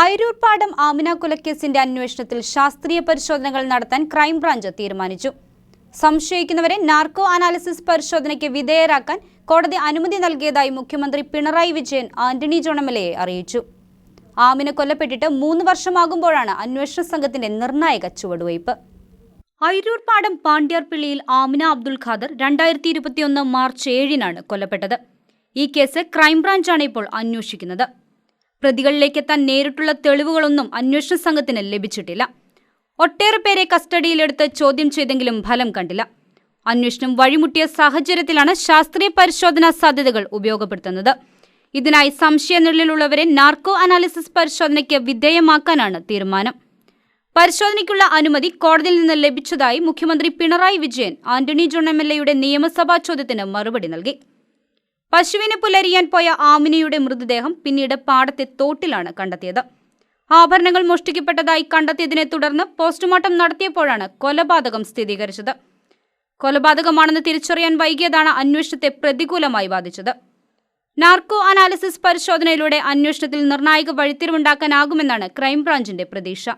അയിരൂർപ്പാടം ആമിന കൊലക്കേസിന്റെ അന്വേഷണത്തിൽ ശാസ്ത്രീയ പരിശോധനകൾ നടത്താൻ ക്രൈംബ്രാഞ്ച് തീരുമാനിച്ചു. സംശയിക്കുന്നവരെ നാർക്കോ അനാലിസിസ് പരിശോധനയ്ക്ക് വിധേയരാക്കാൻ കോടതി അനുമതി നൽകിയതായി മുഖ്യമന്ത്രി പിണറായി വിജയൻ ആന്റണി ജോണമലയെ അറിയിച്ചു. ആമിന കൊല്ലപ്പെട്ടിട്ട് മൂന്ന് വർഷമാകുമ്പോഴാണ് അന്വേഷണ സംഘത്തിന്റെ നിർണായക ചുവടുവയ്പ്. അയിരൂർപ്പാടം പാണ്ഡ്യാർപിള്ളിയിൽ ആമിന അബ്ദുൽ ഖാദർ രണ്ടായിരത്തി ഇരുപത്തിയൊന്ന് മാർച്ച് ഏഴിനാണ് കൊല്ലപ്പെട്ടത് ഈ കേസ് ക്രൈംബ്രാഞ്ചാണ് ഇപ്പോൾ അന്വേഷിക്കുന്നത്. പ്രതികളിലേക്ക് എത്താൻ നേരിട്ടുള്ള തെളിവുകളൊന്നും അന്വേഷണ സംഘത്തിന് ലഭിച്ചിട്ടില്ല. ഒട്ടേറെ പേരെ കസ്റ്റഡിയിലെടുത്ത് ചോദ്യം ചെയ്തെങ്കിലും ഫലം കണ്ടില്ല. അന്വേഷണം വഴിമുട്ടിയ സാഹചര്യത്തിലാണ് ശാസ്ത്രീയ പരിശോധനാ സാധ്യതകൾ ഉപയോഗപ്പെടുത്തുന്നത്. ഇതിനായി സംശയനിഴലിലുള്ളവരെ നാർക്കോ അനാലിസിസ് പരിശോധനയ്ക്ക് വിധേയമാക്കാനാണ് തീരുമാനം. പരിശോധനയ്ക്കുള്ള അനുമതി കോടതിയിൽ നിന്ന് ലഭിച്ചതായി മുഖ്യമന്ത്രി പിണറായി വിജയൻ ആന്റണി ജോൺ എം എൽ എയുടെ നിയമസഭാ ചോദ്യത്തിന് മറുപടി നൽകി. പശുവിനെ പുലരിയാൻ പോയ ആമിനയുടെ മൃതദേഹം പിന്നീട് പാടത്തെ തോട്ടിലാണ് കണ്ടെത്തിയത്. ആഭരണങ്ങൾ മോഷ്ടിക്കപ്പെട്ടതായി കണ്ടെത്തിയതിനെ തുടർന്ന് പോസ്റ്റ്മോർട്ടം നടത്തിയപ്പോഴാണ് കൊലപാതകം സ്ഥിരീകരിച്ചത്. കൊലപാതകമാണെന്ന് തിരിച്ചറിയാൻ വൈകിയതാണ് അന്വേഷണത്തെ പ്രതികൂലമായി ബാധിച്ചത്. നാർക്കോ അനാലിസിസ് പരിശോധനയിലൂടെ അന്വേഷണത്തിൽ നിർണായക വഴിത്തിരിവുണ്ടാക്കാനാകുമെന്നാണ് ക്രൈംബ്രാഞ്ചിന്റെ പ്രതീക്ഷ.